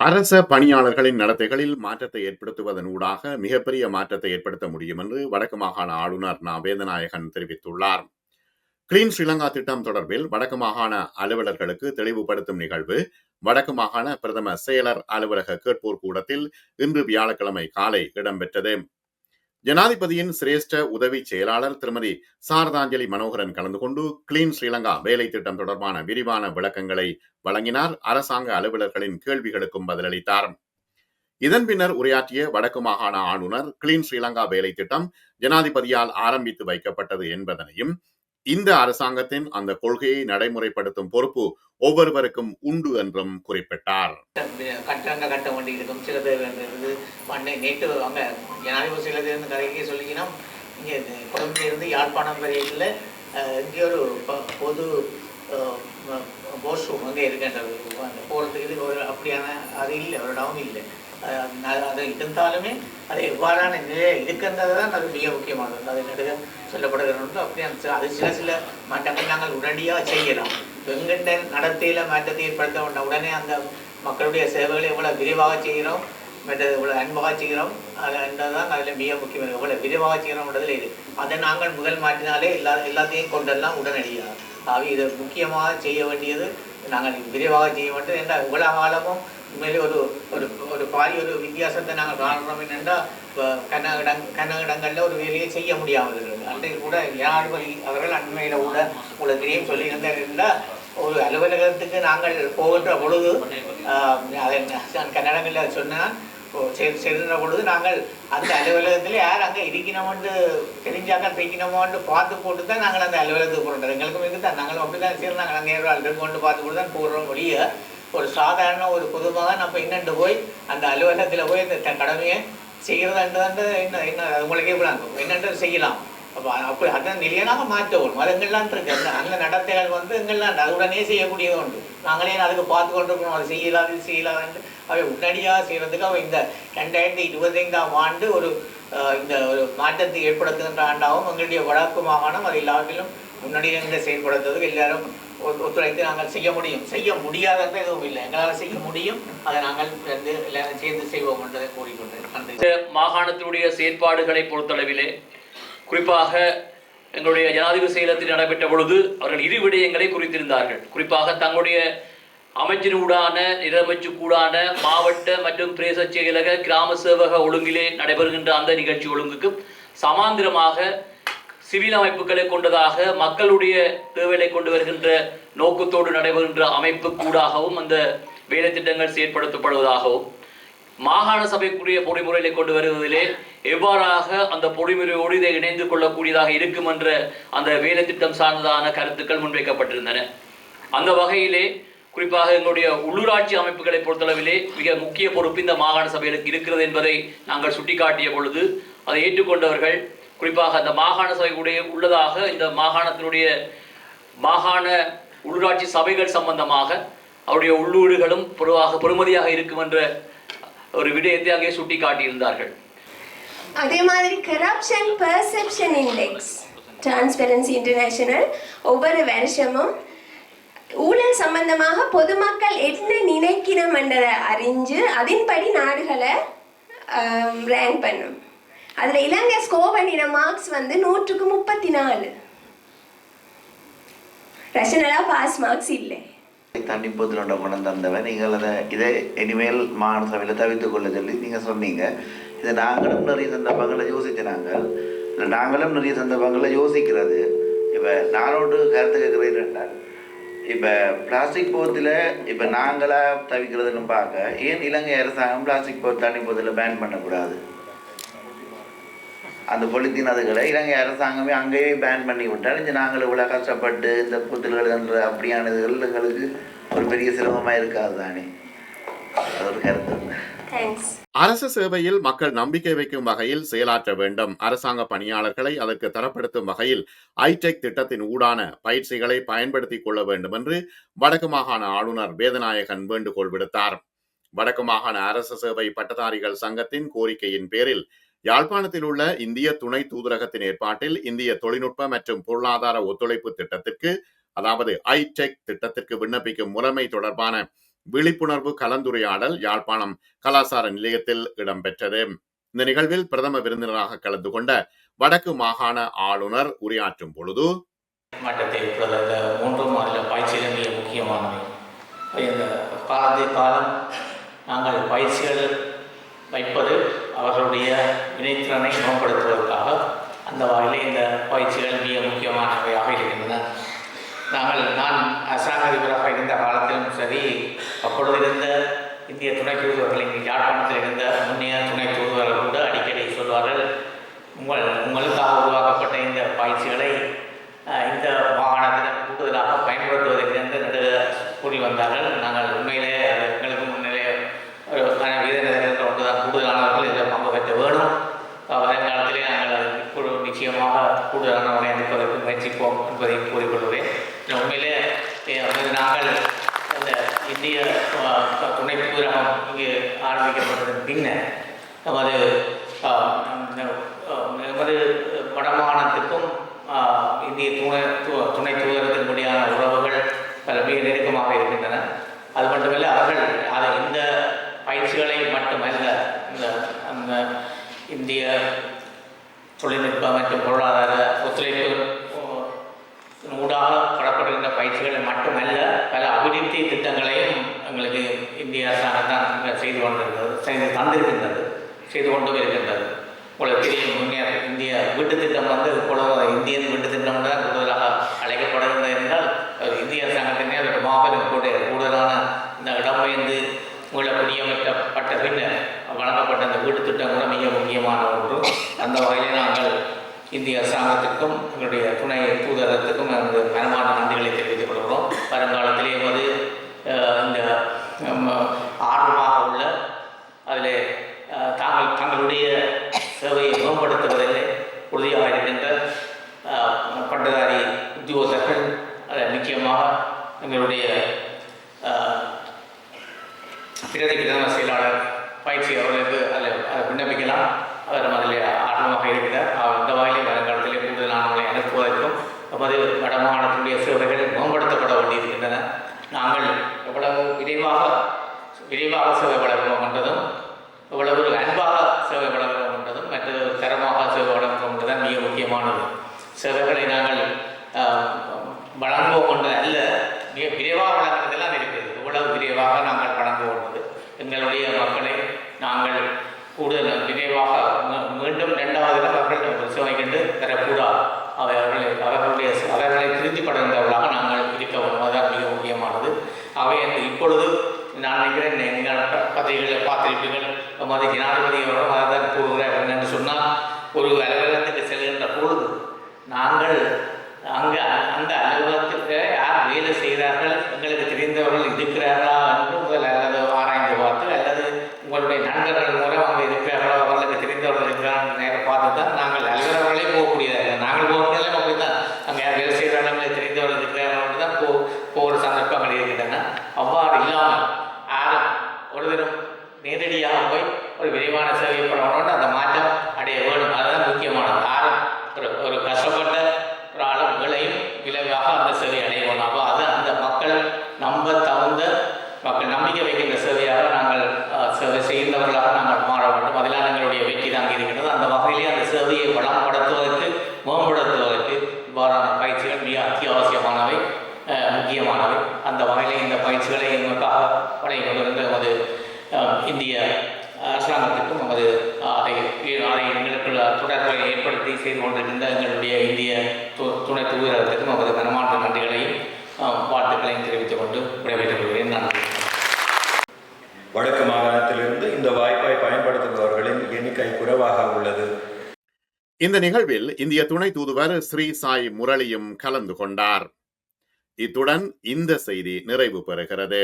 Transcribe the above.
அரச பணியாளர்களின் நடத்தைகளில் மாற்றத்தை ஏற்படுத்துவதன் ஊடாக மிகப்பெரிய மாற்றத்தை ஏற்படுத்த முடியும் என்று வடக்கு மாகாண ஆளுநர் நா. வேதநாயகன் தெரிவித்துள்ளார். கிளீன் ஸ்ரீலங்கா திட்டம் தொடர்பில் வடக்கு மாகாண அலுவலர்களுக்கு தெளிவுபடுத்தும் நிகழ்வு வடக்கு மாகாண பிரதம செயலர் அலுவலக கேட்போர் கூடத்தில் இன்று வியாழக்கிழமை காலை இடம்பெற்றது. ஜனாதிபதியின் சிரேஷ்ட உதவி செயலாளர் திருமதி சாரதாஞ்சலி மனோகரன் கலந்து கொண்டு கிளீன் ஸ்ரீலங்கா வேலை திட்டம் தொடர்பான விரிவான விளக்கங்களை வழங்கினார். அரசாங்க அலுவலர்களின் கேள்விகளுக்கும் பதிலளித்தார். இதன் பின்னர் உரையாற்றிய வடக்கு மாகாண ஆளுநர் கிளீன் ஸ்ரீலங்கா வேலை திட்டம் ஜனாதிபதியால் ஆரம்பித்து வைக்கப்பட்டது என்பதனையும் இந்த அரசாங்கத்தின் அந்த கொள்கையை நடைமுறைப்படுத்தும் பொறுப்பு ஒவ்வொருவருக்கும் உண்டு என்றும் குறிப்பிட்டார். கட்டங்க கட்ட வேண்டி இருக்கும் சில பேர் வந்து மண்ணை நேற்று அங்கே ஜனாதிபதி சில இருந்து கதைக்கே சொல்லிங்கன்னா இங்கே கொழும்புல இருந்து யாழ்ப்பாணம் வரையில் இங்கே ஒரு பொது வாஷ்ரூம் அங்கே இருக்கின்றது போகிறதுக்கு இது ஒரு அப்படியான அது இல்லை ஒரு டவுன் இல்லை. அது இருந்தாலுமே அது எவ்வாறான நிலையை இருக்கின்றது தான் அது மிக முக்கியமானது. அது நடுக சொல்லப்படுகிறது அப்படி அந்த அது சில சில மாற்றங்கள் நாங்கள் உடனடியாக செய்யலாம். எங்கிட்ட நடத்தையில மாற்றத்தை ஏற்படுத்த வேண்டாம். உடனே அந்த மக்களுடைய சேவைகளை எவ்வளவு விரிவாக செய்கிறோம் மற்றது இவ்வளோ அன்பாக செய்கிறோம் அது அதில் மிக முக்கியமான எவ்வளவு விரிவாக செய்கிறோம்ன்றதில் இது. அதை நாங்கள் முதல் மாற்றினாலே எல்லா எல்லாத்தையும் கொண்டெல்லாம் உடனடியாக. ஆக இதை முக்கியமாக செய்ய வேண்டியது நாங்கள் விரிவாக செய்ய வேண்டும். என்ற இவ்வளோ காலமும் உண்மையிலே ஒரு ஒரு ஒரு பாரிய ஒரு வித்தியாசத்தை நாங்கள் காணுறோம் என்னென்னா கன இடம் ஒரு வேலையை செய்ய முடியாமல் இருக்கிறது அன்றைக்கு கூட ஜனாதிபதி அவர்கள் அண்மையில் கூட உங்களுக்கு தெரியும் சொல்லியிருந்தாருன்னா ஒரு அலுவலகத்துக்கு நாங்கள் போகின்ற பொழுது ஆஹ், அதை நான் கன்னடங்களில் சொன்னால் செல்கிற பொழுது நாங்கள் அந்த அலுவலகத்தில் யார் அங்கே இருக்கணுமென்று தெரிஞ்சாக்க தைக்கணுமோன்னு பார்த்து போட்டு தான் நாங்கள் அந்த அலுவலகத்துக்கு போகிறோம் எங்களுக்கும் இருக்குது தான் நாங்களும் அப்படி தான் சரி நாங்கள் அங்கே ஆள் கொண்டு பார்த்து போட்டு தான் போடுறோம் ஒழிய ஒரு சாதாரண ஒரு பொதுமகன் நம்ம இன்னண்டு போய் அந்த அலுவலகத்தில் போய் இந்த கடமையை செய்கிறதுன்றது என்ன என்ன உங்களுக்கு உங்களுக்கே என்னென்று என்னன்றது செய்யலாம். அப்போ அப்படி அதை நிலையனாக மாற்றவும் அது எங்கெல்லாம் இருக்கு? அந்த அந்த நடத்தைகள் வந்து எங்கெல்லாம்? அது உடனே செய்யக்கூடியது உண்டு. நாங்களே அதுக்கு பார்த்து கொண்டு இருக்கணும் அது செய்யலாம் இது அவை உடனடியாக செய்கிறதுக்கு அவள் இந்த ரெண்டாயிரத்தி இருபத்தைந்தாம் ஆண்டு ஒரு இந்த ஒரு மாற்றத்தை ஏற்படுத்துகின்ற ஆண்டாகவும் எங்களுடைய வடக்கு மாகாணம் அது எல்லாத்திலும் முன்னணியிலிருந்து செயல்படுத்துறதுக்கு எல்லாரும் ஒத்துழைத்து நாங்கள் செய்ய முடியும். செய்ய முடியாதது எதுவும் இல்லை. எங்களால் செய்ய முடியும். அதை நாங்கள் வந்து எல்லாரும் சேர்ந்து செய்வோம் என்றதை கூறிக்கொண்டு நன்றி. இந்த மாகாணத்தினுடைய செயற்பாடுகளை பொறுத்தளவிலே குறிப்பாக எங்களுடைய ஜனாதிபதி செயலத்தில் நடைபெற்ற பொழுது அவர்கள் இரு விடயங்களை குறித்திருந்தார்கள். குறிப்பாக தங்களுடைய அமைச்சினூடான நிலமைச்சுக்கூடான மாவட்ட மற்றும் பிரேச செயலக கிராம சேவக ஒழுங்கிலே நடைபெறுகின்ற அந்த நிகழ்ச்சி ஒழுங்குக்கு சமாந்திரமாக சிவில் அமைப்புகளை கொண்டதாக மக்களுடைய தேவைகளை கொண்டு வருகின்ற நோக்கத்தோடு நடைபெறுகின்ற அமைப்பு கூடாகவும் அந்த வேலை திட்டங்கள் செயற்படுத்தப்படுவதாகவும் மாகாண சபைக்குரிய பொறிமுறைகளை கொண்டு வருவதிலே எவ்வாறாக அந்த பொறிமுறையோடு இதை இணைந்து கொள்ளக்கூடியதாக இருக்கும் என்ற அந்த வேலை திட்டம் சார்ந்ததான கருத்துக்கள் முன்வைக்கப்பட்டிருந்தன. அந்த வகையிலே குறிப்பாக எங்களுடைய உள்ளூராட்சி அமைப்புகளை பொறுத்தளவிலே மிக முக்கிய பொறுப்பு இந்த மாகாண சபைகளுக்கு இருக்கிறது என்பதை நாங்கள் சுட்டிக்காட்டிய பொழுது அதை ஏற்றுக்கொண்டவர்கள் குறிப்பாக அந்த மாகாண சபையுடைய உள்ளதாக இந்த மாகாணத்தினுடைய மாகாண உள்ளூராட்சி சபைகள் சம்பந்தமாக அவருடைய உள்ளூடுகளும் பொதுவாக பொறுமதியாக இருக்கும் என்ற ஒரு விடயத்தை அங்கே சுட்டி காட்டியிருந்தார்கள் அதே மாதிரி corruption perception index transparency international ஒவ்வொரு வருஷமும் ஊழல் சம்பந்தமாக பொதுமக்கள் என்ன நினைக்கிறோம் என்றதை அறிஞ்சு அதன்படி நாடுகளை ரேங்க் பண்ணும். அதில் இலங்கை ஸ்கோர் பண்ணின மார்க்ஸ் வந்து நூற்றுக்கு முப்பத்தி நாலு ரஷனலாக பாஸ் மார்க்ஸ் இல்லை தண்ணி பொதுல குணம் தந்தவன். நீங்கள் அதை இதை இனிமேல் மாகாண சபையில் தவிர்த்து கொள்ள சொல்லி நீங்கள் சொன்னீங்க. இதை நாங்களும் நிறைய சந்தர்ப்பங்களை யோசிச்ச நாங்கள் நாங்களும் நிறைய சந்தர்ப்பங்களை யோசிக்கிறது. இப்போ நானோடு கருத்து கேட்குறேன் என்றால் இப்போ பிளாஸ்டிக் போத்தில் இப்போ நாங்களாக தவிக்கிறதுன்னு பார்க்க ஏன் இலங்கை அரசாங்கம் பிளாஸ்டிக் போ தண்ணி போத்தில் பேன் பண்ணக்கூடாது? அந்த பொலித்தீன் அதுகளை இலங்கை அரசாங்கமே அங்கேயே பேன் பண்ணி விட்டால் இங்கே நாங்கள் இவ்வளோ கஷ்டப்பட்டு இந்த புத்தல்கள் என்ற அப்படியான இதுகள் எங்களுக்கு ஒரு பெரிய சிரமமாக இருக்காது தானே? ஒரு கருத்து. தேங்க்ஸ் அரசு சேவையில் மக்கள் நம்பிக்கை வைக்கும் வகையில் செயலாற்ற வேண்டும். அரசாங்க பணியாளர்களை அதற்கு தரப்படுத்தும் வகையில் ஐடெக் திட்டத்தின் ஊடான பயிற்சிகளை பயன்படுத்திக் கொள்ள வேண்டும் என்று வடக்கு மாகாண ஆளுநர் வேதநாயகன் வேண்டுகோள் விடுத்தார். வடக்கு மாகாண அரசு சேவை பட்டதாரிகள் சங்கத்தின் கோரிக்கையின் பேரில் யாழ்ப்பாணத்தில் உள்ள இந்திய துணை தூதரகத்தின் ஏற்பாட்டில் இந்திய தொழில்நுட்ப மற்றும் பொருளாதார ஒத்துழைப்பு திட்டத்திற்கு அதாவது ஐடெக் திட்டத்திற்கு விண்ணப்பிக்கும் முறைமை தொடர்பான விழிப்புணர்வு கலந்துரையாடல் யாழ்ப்பாணம் கலாசார நிலையத்தில் இடம்பெற்றது. இந்த நிகழ்வில் பிரதம விருந்தினராக கலந்து கொண்ட வடக்கு மாகாண ஆளுநர் உரையாற்றும் பொழுது மட்டத்தை அந்த பயிற்சிகள் மிக முக்கியமானவை. இந்த காலம் நாங்கள் பயிற்சிகள் வைப்பது அவர்களுடைய வினைத்திறனை மேம்படுத்துவதற்காக அந்த வகையில் இந்த பயிற்சிகள் மிக முக்கியமானவையாக இருக்கின்றன. நாங்கள் நான் அரசாங்க அதிபராக இருந்த காலத்திலும் சரி அப்பொழுது இருந்த இந்திய துணை தூதுவர்கள் இங்கே யாழ்ப்பாணத்தில் இருந்த முன்னைய துணை தூதுவர்கள் கூட அடிக்கடி சொல்வார்கள் உங்கள் உங்களுக்காக உருவாக்கப்பட்ட இந்த பயிற்சிகளை இந்த மாகாணத்தில் கூடுதலாக பயன்படுத்துவதற்கு என்று நடுக கூறி வந்தார்கள் நாங்கள் உண்மையிலே அது எங்களுக்கு முன்னிலே ஒரு வீரர்கள் ஒன்றுதான் கூடுதலானவர்கள் இதில் பங்கு பெற்ற வேணும் அஹ், வருங்காலத்திலே நாங்கள் அதற்கு குழு நிச்சயமாக கூடுதலானவர்களை அனுப்பதற்கு முயற்சிப்போம் என்பதை கூறிக்கொள்கிறேன் இது உண்மையிலே அஹ், வந்து நாங்கள் அந்த இந்திய துணை தூதரகம் இங்கே ஆரம்பிக்கப்பட்டதன் பின்னர் நமது நமது வடமாகாணத்துக்கும் இந்திய துணை துணை தூதரத்தின்படியான உறவுகள் பல மிக நெருக்கமாக இருக்கின்றன. அது மட்டுமல்ல அவர்கள் அதை இந்த பயிற்சிகளை மட்டுமல்ல இந்த அந்த இந்திய தொழில்நுட்ப மற்றும் பொருளாதார ஒத்துழைப்பு ஊடாக பெறப்படுகின்ற பயிற்சிகளை மட்டுமல்ல பல அபிவிருத்தி திட்டங்களையும் எங்களுக்கு இந்திய அரசாங்கத்தான் செய்து கொண்டிருக்கிறது செய்து தந்திருக்கின்றது செய்து கொண்டும் இருக்கின்றது உங்களுக்கு தெரியும் முன்னேற இந்திய வீட்டு திட்டம் வந்து இப்பொழுது இந்தியன் வீட்டு திட்டம் தான் கூடுதலாக அழைக்கப்படுகிறது என்றால் அது இந்திய அரசாங்கத்தினே அதோட மாபெரும் கூட கூடுதலான இந்த இடம்பெயர்ந்து உள்ள குடியமைக்கப்பட்ட பின்னர் வழங்கப்பட்ட அந்த வீட்டு திட்டம் கூட மிக முக்கியமான ஒன்று. அந்த வகையில் நான் இந்திய அரசாங்கத்திற்கும் எங்களுடைய துணை தூதரகத்துக்கும் எனது மனமான நன்றிகளை தெரிவித்துக் கொள்கிறோம். வருங்காலத்திலே வந்து இந்த நம்ம, ஆர்வமாக உள்ள அதில் தாங்கள் தங்களுடைய சேவையை மேம்படுத்துவதில் உறுதியாக இருக்கின்ற பட்டதாரி உத்தியோகர்கள் அதில் முக்கியமாக எங்களுடைய பிரதி பிரதம செயலாளர் பயிற்சி அவர்களுக்கு அதில் அதை விண்ணப்பிக்கலாம். அவர் அதில் ஆர்வமாக இருக்கிறார். அவர் இந்த வாயில் நமது வடமாகாணத்தினுடைய சேவைகள் மேம்படுத்தப்பட வேண்டியிருக்கின்றன. நாங்கள் எவ்வளவு விரைவாக விரைவாக சேவை வழங்குவோம் என்றதும் எவ்வளவு அன்பாக சேவை வழங்குவோம் என்றதும் மற்றது தரமாக சேவை வழங்குவோம் என்றுதான் மிக முக்கியமானது. சேவைகளை நாங்கள் வழங்குவோம் என்று அல்ல மிக விரைவாக வழங்குறதெல்லாம் இருக்கிறது. எவ்வளவு விரைவாக நாங்கள் வழங்குவோம் எங்களுடைய மக்களை நாங்கள் கூடுதல் விரைவாக மீண்டும் இரண்டாவது மக்கள் சேவை கண்டு தரக்கூடாது அவர்களை அவர்களுடைய அவர்களை திருப்திப்படுகின்றவர்களாக நாங்கள் இருக்க வேண்டும் அதுதான் மிக முக்கியமானது அவை அந்த இப்பொழுது நான் நினைக்கிறேன் நீங்கள் ப- பத்திரிகைகளை பார்த்திருப்பீர்கள் நமது ஜனாதிபதி அவர்கள் அதான் கூறுகிறார் என்னென்னு சொன்னால் ஒரு அலுவலகத்துக்கு செல்கின்ற பொழுது நாங்கள் அங்கே அந்த அலுவலகத்தில் யார் வேலை செய்கிறார்கள் எங்களுக்கு தெரிந்தவர்கள் இருக்கிறார்களா என்று முதல் அல்லது ஆராய்ந்து பார்த்து அல்லது உங்களுடைய நண்பர்கள் மூலம் அங்கே இருக்கிறார்களோ அவர்களுக்கு தெரிந்தவர்கள் இருக்கிறார்கள் நேரம் பார்த்து தான் நாங்கள் அலுவலர்களே போகக்கூடியதாக நாங்கள் போகிறதெல்லாம் அப்படி தான் அங்கே யார் வேலை செய்கிறார்கள் எங்களுக்கு தெரிந்தவர்கள் இருக்கிறார்கள் என்று தான் போ போகிற சந்தர்ப்பங்கள் இருக்கின்றன அவ்வாறு இல்லாமல் யாரும் ஒருவரும் நேரடியாக போய் ஒரு விரைவான சேவை பண்ணணும்னு அந்த மாற்றம் அடைய வேணும் அதுதான் முக்கியமானது யாரும் ஒரு ஒரு கஷ்டப்பட்ட ஒரு ஆளும் விலையும் விளைவாக அந்த சேவை அடைய வேணும் அப்போ அது அந்த மக்கள் நம்ப தகுந்த மக்கள் நம்பிக்கை வைக்கின்ற சேவையாக நாங்கள் சேவை செய்கின்றவர்களாக நாங்கள் மாற வேண்டும். அதில் எங்களுடைய வெற்றி தான் இருக்கின்றது அந்த வகையிலே அந்த சேவையை வளம்படுத்துவதற்கு மேம்படுத்துவதற்கு இவ்வாறான பயிற்சிகள் மிக அத்தியாவசியமானவை முக்கியமானவை. அந்த வகையில் இந்த பயிற்சிகளை எங்களுக்காக வழங்கி கொண்டிருந்த நமது இந்திய அரசாங்கத்திற்கும் நமது அதை அதை எங்களுக்குள்ள தொடர்பை ஏற்படுத்தி செய்து கொண்டிருக்கின்ற எங்களுடைய இந்திய து- துணை தூதரகத்திற்கும் நமது மனமார்ந்த நன்றிகளையும் வடக்கு மாகாணத்திலிருந்து இந்த வாய்ப்பை பயன்படுத்துபவர்களின் எண்ணிக்கை குறைவாக உள்ளது. இந்த நிகழ்வில் இந்திய துணை தூதுவர் ஸ்ரீ சாய் முரளியும் கலந்து கொண்டார். இத்துடன் இந்த செய்தி நிறைவு பெறுகிறது.